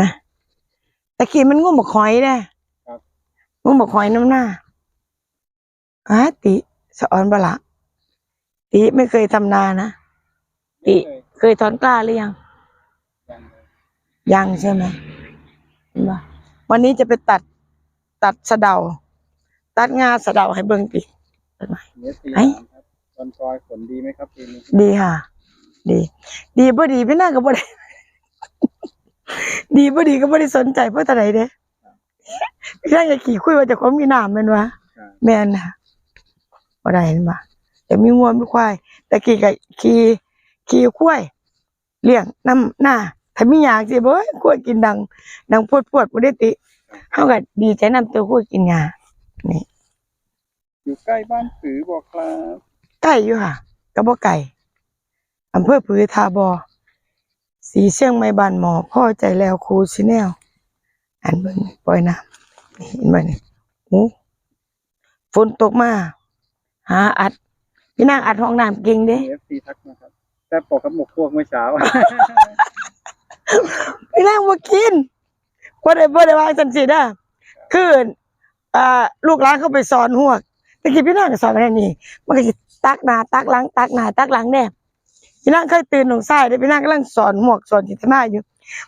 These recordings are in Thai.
นะตะกี้มันงูบักหอยเด้ครับงูบักหอยน้ำหน้าอาติสอนบละติไม่เคยทำนานะติไม่เคยเคยถอนกล้าหรือยัง ยังเลยยังใช่ไหมเห็นปะวันนี้จะไปตัดตัดสะเดา ตัดงาสะเดาให้เบิ่งติเบิ่งหน่อยเนื้อสีไอ้สามครับตอนปลอยฝนดีไหมครับปีนี้ดีค่ะ ดี ดีบ่ดีพี่นั่งก็บ่ได้ ดีบ่ดีก็บ่ได้สนใจเพราะแต่ไหนเด้พี่นั่งอย่าขี่คุยว่าเจะของมีน้ำแม่นวะครับแม่นค่ะบ่ได้เห็นปะแต่มีงัวมีควาย แต่ขี่ก็ขี่ขี่ควายเลี้ยงน้ำหน้าถ้ามีหยางสิบ่ควายกินดัง ดังพวดพวดบ่ได้ติเฮาก็ดีใจนํตัวควายกินหญ้านี่อยู่ใกล้บ้านผือบอกครับใกล้อยู่ค่ะก็บ่ไกลอำเภอผือทาบอ สีเชียงใหม่บ้านหมอพ่อใจแล้วครูชิแนลอันเบิ่งปล่อยน้ำนี่เห็นบ่นี่โอ้ฝนตกมา หาอัด พี่นางอัดห้องน้ำเก่งเด้เอฟซีทักมาครับแต่ปอกกับหมกพวกเมื่อเช้า พี่นางบ่กินบ่ได้บ่ได้วางจังซี่เด้อคืออ่าลูกหลานเขาไปสอนหวกตะกี้พี่นางก็สอนกันนี่ มันก็สิตักหน้าตักหลัง ตักหน้าตักหลังแน่ พี่นางเคยตื่นหนองทรายเด้พี่นางกำลังสอนหมวกสอนจิตนาอยู่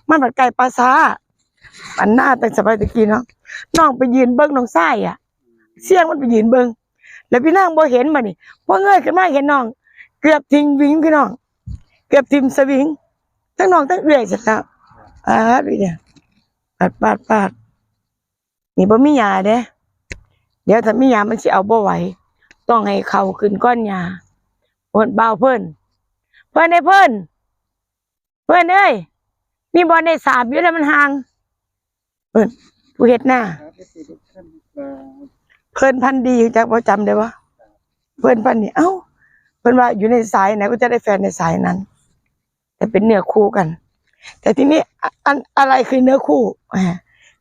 มันบัดไก่ปลาซาอันหน้าแต่สมัยตะกี้เนาะน้องไปยืนเบิ่งหนองทรายอะ เสียงมันไปยืนเบิ่งแล้วพี่นางบ่เห็นมานี่พอเงยขึ้นมาเห็นน้อง เกือบทิ้งวิ่งพี่น้อง เกือบทิมสวิงทั้งน้องทั้งเอื้อยเสร็จแล้วอ่าพี่เนี่ยปาดปาดปาดนี่บ่มียาเด้เดี๋ยวถ้ามียามันสิเอาบ่ไหว ต้องให้เขาขึ้นก้อนยาเพิ่นเบาเพิ่น เพิ่อนได้เพิ่อนเพิ่อนเอ้ยมีบอลในสาบอยู่แล้วมันห่าง เพิ่อนผู้เฮ็ดหน้าเอฟซีทุกท่านพันดีจักบ่จำได้บ่เพิ่อนพันนี่เอ้า เพิ่อนว่าอยู่ในสายไหนก็จะได้แฟนในสายนั้น แต่เป็นเนื้อคู่กัน แต่ทีนี้อันอะไรคือเนื้อคู่อ่า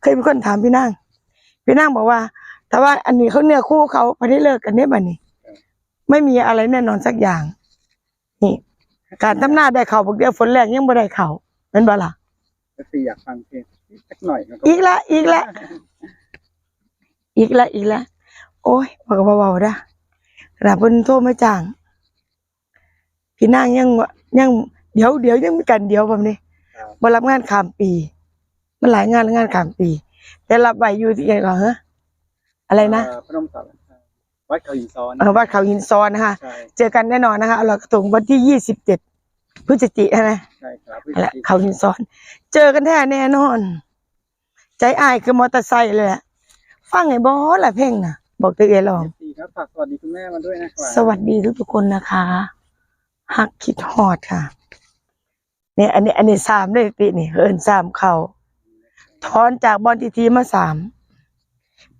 เคยมีคนถามพี่นางพี่นางบอกว่าถ้าว่าอันนี้เขาเนื้อคู่เขาพอได้เลิกกันได้บัดนี้ ไม่มีอะไรแน่นอนสักอย่าง การทำหน้าได้เขาบอกเดียวฝนแรงยังบ่ได้เขาเป็นบ่ล่ะเอฟซีอยากฟังเพลงสักหน่อยนะครับอีกละอีกละอีกละอีกละโอ้ยบอกกับเบาๆเด้อรับเพิ่นโทรมาจ้าง พี่นางยังว่ายัง เดี๋ยวเดี๋ยวยังมีกันเดียวแบบนี้ครับบ่รับงานข้ามปี มันหลายงานงานข้ามปี แต่รับไว้อยู่ที่ไหนก่อนเหรออะไรนะ เอ่อพนมสารคาม วัดเขาหินซ้อนเออวัดเขาหินซ้อนนะคะใช่เจอกันแน่นอนนะคะเรากระทงวันที่ยี่สิบเจ็ดพฤศจิกายนนะใช่ครับนั่นแหละเขาหินซ้อน เจอกันแท้แน่นอน ใจอายคือมอเตอร์ไซค์เลยแหละฟังไอ้บอสละเพลงนะบอกตัวเองลองเอฟซีครับฝากสวัสดีคุณแม่มาด้วยนะครับสวัสดีทุกทุกๆคนนะคะฮักคิดฮอดค่ะ เนี่ยอันนี้ อันนี้สามเลยตินี่เอินสามเขาถอนจากบอลทีทีมาสาม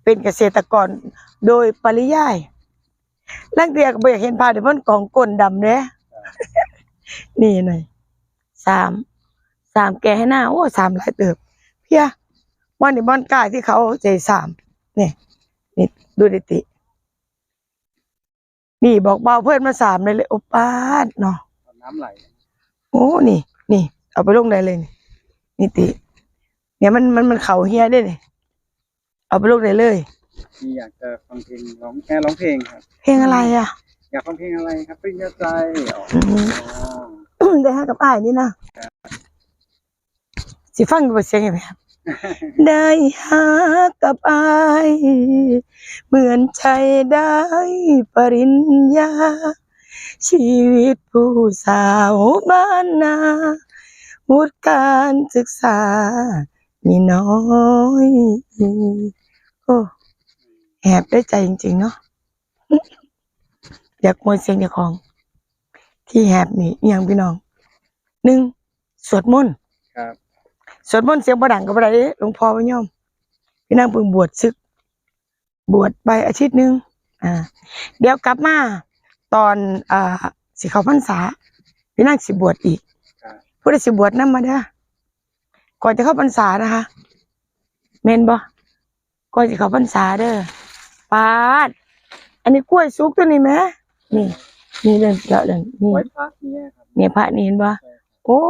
เป็นเกษตรกรโดยปริยายลังเดียก็บ่อยากเห็นพาเดี๋ยวมันกองก้นดำเนี่ยนี่หน่อยสามสามแกให้หน้าโอ้สามหลายเติบ เพียวันนี้บอลกายที่เขาใจสามเนี่ยนี่ดูดิติ นี่บอกเบาเพื่อนมาสามเลยเลยโอปาดเนาะน้ำไหลโอ้นี่ นี่ เอาไปลงได้เลยนี่นี่ติ เนี่ยมันมันมันเข่าเฮียได้เลย เอาไปลงได้เลย มีอยากจะฟังเพลงร้องแค่ร้องเพลงครับ เพลงอะไรอะ อยากฟังเพลงอะไรครับปริญญาใจอ๋ออืมได้ห้ากับอ้ายนี่นะสิฟังดูเสียงยังไงครับ ได้หากับอายเหมือนใจได้ปริญญา ชีวิตผู้สาวบ้านนาวุฒิการศึกษา มีน้อยโอ้แอบได้ใจจริง ๆ เนาะอยากมวยเสียงเจ้าของ ที่แหบนี่อหยังพี่น้องหนึ่งสวดมนต์ครับสวดมนต์เสียงประดังกับอะไรหลวงพ่อพระยอม พี่นางเพิ่งบวชซึก บวชไปอาทิตย์หนึงอ่า เดี๋ยวกลับมาตอนอ่าสิเขาพรรษา พี่นางสิบวชอีกครับผู้ใดสิบวชนำมาเด้อ ก่อนจะเข้าพรรษานะคะเมนบ่ก่อนจะเข้าพรรษาเด้อปาด อันนี้กล้วยสุกตัวนี้ไหมนี่ นี่เดินเจาะเดินนี่ไว้พักเนี่ยครับเนี่ยพระนี่เห็นบ่ใช่โอ้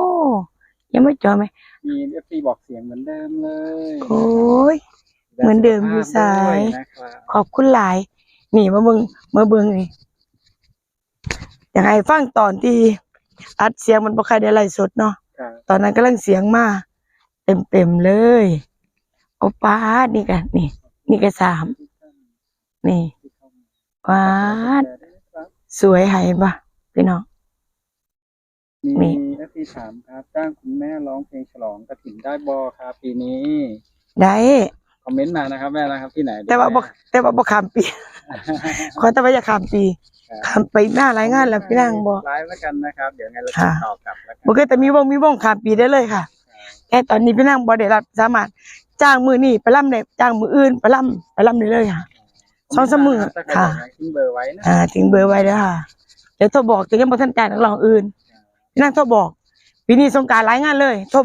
ยังไม่จอไหมมีเอฟซีบอกเสียงเหมือนเดิมเลยโอ้ยเหมือนเดิมอยู่สายนะครับขอบคุณหลาย นี่มาเบิ่งมาเบิ่งนี่อยากให้ฟังตอนที่อัดเสียงมันบ่ค่อยได้ไล่สดเนาะครับตอนนั้นกำลังเสียงมา เต็มๆเลยโอป้าดนี่กันนี่ นี่ก็สามทุกท่านนี่ที่เข้ามาว้าดแชร์ด้วยนะครับสวยหายปะพี่น้องมีนี่เอฟซีถามครับจ้างคุณแม่ร้องเพลงฉลองกระถิ่นได้บอครับปีนี้ ได้คอมเมนต์มานะครับแม่นะครับที่ไหน แต่ว่าบ่แต่ว่าบ่ข้ามปีขอแต่ว่าอย่าข้ามปีข้ามไปหน้าหลายงานแล้วพี่นางบ่ไลฟ์แล้วกันนะครับ เดี๋ยวไงเราค่ะติดต่อกลับแล้วกันบ่เคยแต่มีวงมีวงข้ามปีได้เลยค่ะ แต่ตอนนี้พี่นางบ่ได้รับสามารถจ้างมือนี่ไปล่ำได้จ้างมืออื่นไปล่ำไปล่ำได้เลยค่ะสองสามมื้อถ้าใครค่ะอยากทิ้งเบอร์ไว้นะอ่าถึงเบอร์ไว้แล้วค่ะเดี๋ยวโทรบอกจะยังบ่ทันจ่ายนักร้องอื่นพี่นางโทรบอกปีนี้สงกรารหลายงานเลยโทร